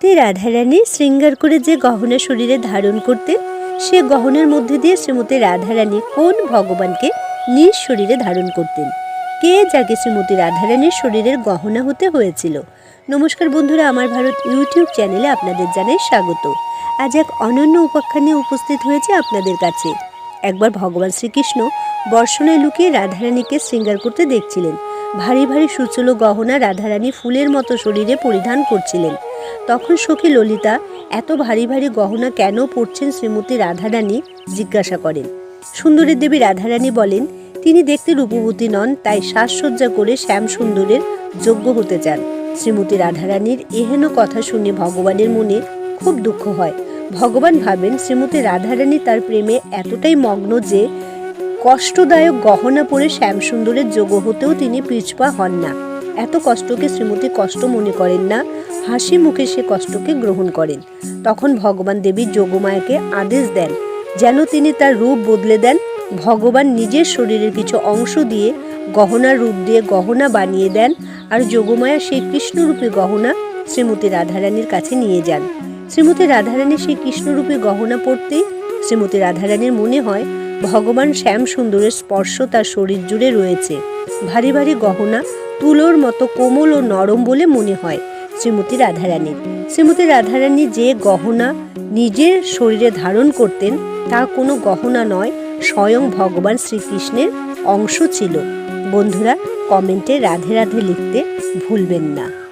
সত্যি রাধারানী শৃঙ্গার করে যে গহনা শরীরে ধারণ করতেন, সে গহনার মধ্যে দিয়ে শ্রীমতী রাধারানী কোন ভগবানকে নিজ শরীরে ধারণ করতেন? কে যাকে শ্রীমতী রাধারানীর শরীরের গহনা হতে হয়েছিল? নমস্কার বন্ধুরা, আমার ভারত ইউটিউব চ্যানেলে আপনাদের জানাই স্বাগত। আজ এক অনন্য উপাখ্যানে উপস্থিত হয়েছে আপনাদের কাছে। একবার ভগবান শ্রীকৃষ্ণ বর্ষণায় লুকিয়ে রাধারানীকে শৃঙ্গার করতে দেখছিলেন। ভারী ভারী সুচলো গহনা রাধারানী ফুলের মতো শরীরে পরিধান করছিলেন। তখন সখী ললিতা এত ভারী ভারী গহনা কেন পরছেন শ্রীমতী রাধারানী জিজ্ঞাসা করেন। সুন্দরী দেবী রাধারানী বলেন, তিনি দেখতে রূপবতী নন, তাই সাজসজ্জা করে শ্যাম সুন্দরের যোগ্য হতে চান। শ্রীমতী রাধারানীর এহেন কথা শুনে ভগবানের মনে খুব দুঃখ হয়। ভগবান ভাবেন শ্রীমতী রাধারানী তার প্রেমে এতটাই মগ্ন যে কষ্টদায়ক গহনা পরে শ্যামসুন্দরের যোগ্য হতেও তিনি পিছপা হন না। এত কষ্টকে শ্রীমতী কষ্ট মনে করেন না, হাসি মুখে সে কষ্টকে গ্রহণ করেন। তখন ভগবান দেবী যোগমায়াকে আদেশ দেন, যেন তিনি তার রূপ বদলে দেন। ভগবান নিজের শরীরের কিছু অংশ দিয়ে গহনার রূপ দিয়ে গহনা বানিয়ে দেন আর যোগমায়া সেই কৃষ্ণরূপী গহনা শ্রীমতী রাধারানীর কাছে নিয়ে যান। শ্রীমতী রাধারানী সেই কৃষ্ণরূপী গহনা পরতেই শ্রীমতী রাধারানীর মনে হয় ভগবান শ্যাম সুন্দরের স্পর্শ তার শরীর জুড়ে রয়েছে। ভারী ভারী গহনা, তুলোর মতো কোমল ও নরম বলে মনে হয় শ্রীমতী রাধারানীর। শ্রীমতী রাধারানী যে গহনা নিজের শরীরে ধারণ করতেন তা কোনো গহনা নয়, স্বয়ং ভগবান শ্রীকৃষ্ণের অংশ ছিল। বন্ধুরা, কমেন্টে রাধে রাধে লিখতে ভুলবেন না।